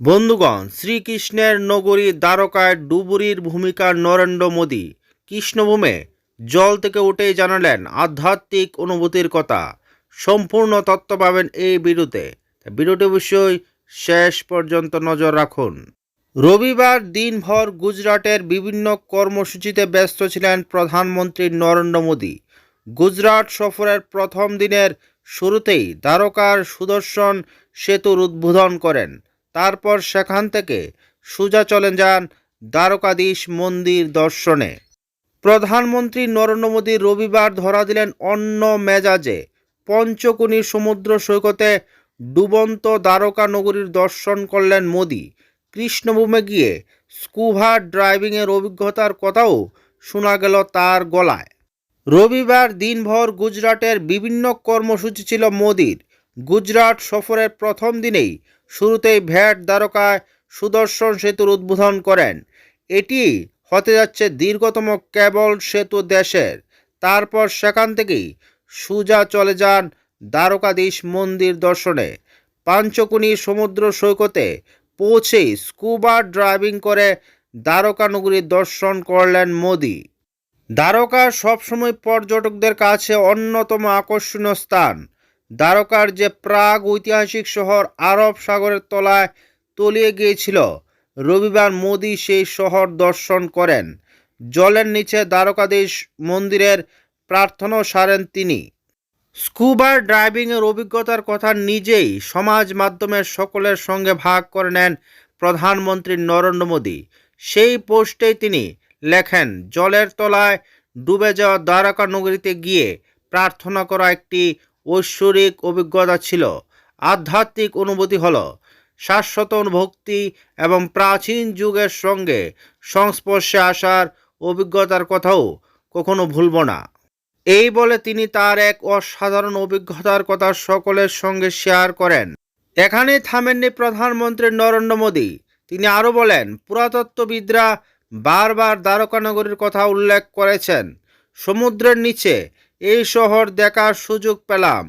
বন্ধুগণ, শ্রীকৃষ্ণের নগরী দ্বারকায় ডুবুরির ভূমিকা নরেন্দ্র মোদী। কৃষ্ণভূমে জল থেকে উঠেই জানালেন আধ্যাত্মিক অনুভূতির কথা। সম্পূর্ণ তত্ত্ব পাবেন এই তাই ভিডিওটি অবশ্যই শেষ পর্যন্ত নজর রাখুন। রবিবার দিনভর গুজরাটের বিভিন্ন কর্মসূচিতে ব্যস্ত ছিলেন প্রধানমন্ত্রী নরেন্দ্র মোদী। গুজরাট সফরের প্রথম দিনের শুরুতেই দ্বারকার সুদর্শন সেতুর উদ্বোধন করেন। তারপর সেখান থেকে সোজা চলে যান দ্বারকাধীশ মন্দির দর্শনে। প্রধানমন্ত্রী নরেন্দ্র মোদী রবিবার ধরা দিলেন অন্য মেজাজে। পঞ্চকুনি সমুদ্র সৈকতে ডুবন্ত দ্বারকা নগরীর দর্শন করলেন মোদী। কৃষ্ণভূমে গিয়ে স্কুভা ড্রাইভিংয়ের অভিজ্ঞতার কথাও শোনা গেল তার গলায়। রবিবার দিনভর গুজরাটের বিভিন্ন কর্মসূচি ছিল মোদির। গুজরাট সফরের প্রথম দিনেই শুরুতেই ভ্যাট দ্বারকায় সুদর্শন সেতুর উদ্বোধন করেন। এটি হতে যাচ্ছে দীর্ঘতম কেবল সেতু দেশের। তারপর সেখান থেকেই সুজা চলে যান দ্বারকাধীশ মন্দির দর্শনে। পাঞ্চকুনি সমুদ্র সৈকতে পৌঁছেই স্কুবা ড্রাইভিং করে দ্বারকা নগরীর দর্শন করলেন মোদি। দ্বারকা সবসময় পর্যটকদের কাছে অন্যতম আকর্ষণীয় স্থান। দ্বারকার যে প্রাগ ঐতিহাসিক শহর আরব সাগরের তলায় তলিয়ে গিয়েছিল, রবিবার মোদি সেই শহর দর্শন করেন। জলের নিচে দ্বারকাধীশ মন্দিরের প্রার্থনাও সারেন তিনি। স্কুবার ড্রাইভিংয়ের অভিজ্ঞতার কথা নিজেই সমাজ মাধ্যমের সকলের সঙ্গে ভাগ করে নেন প্রধানমন্ত্রী নরেন্দ্র মোদী। সেই পোস্টেই তিনি লেখেন, জলের তলায় ডুবে যাওয়া দ্বারকা নগরীতে গিয়ে প্রার্থনা করা একটি ঐশ্বরিক অভিজ্ঞতা ছিল, আধ্যাত্মিক অনুভূতি হল, শাশ্বত ভক্তি এবং প্রাচীন যুগের সঙ্গে সংস্পর্শে আসার অভিজ্ঞতার কথাও কখনো ভুলব না। এই বলে তিনি তার এক অসাধারণ অভিজ্ঞতার কথা সকলের সঙ্গে শেয়ার করেন। এখানেই থামেননি প্রধানমন্ত্রী নরেন্দ্র মোদী। তিনি আরও বলেন, পুরাতত্ত্ববিদরা বারবার দ্বারকানগরীর কথা উল্লেখ করেছেন। সমুদ্রের নিচে এই শহর দেখার সুযোগ পেলাম।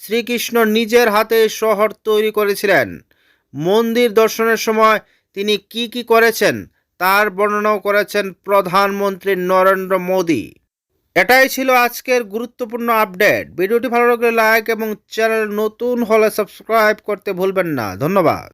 শ্রীকৃষ্ণ নিজের হাতে শহর তৈরি করেছিলেন। মন্দির দর্শনের সময় তিনি কি কি করেছেন, তার বর্ণনাও করেছেন প্রধানমন্ত্রী নরেন্দ্র মোদী। এটাই ছিল আজকের গুরুত্বপূর্ণ আপডেট। ভিডিওটি ভালো লাগলে লাইক এবং চ্যানেল নতুন হলে সাবস্ক্রাইব করতে ভুলবেন না। ধন্যবাদ।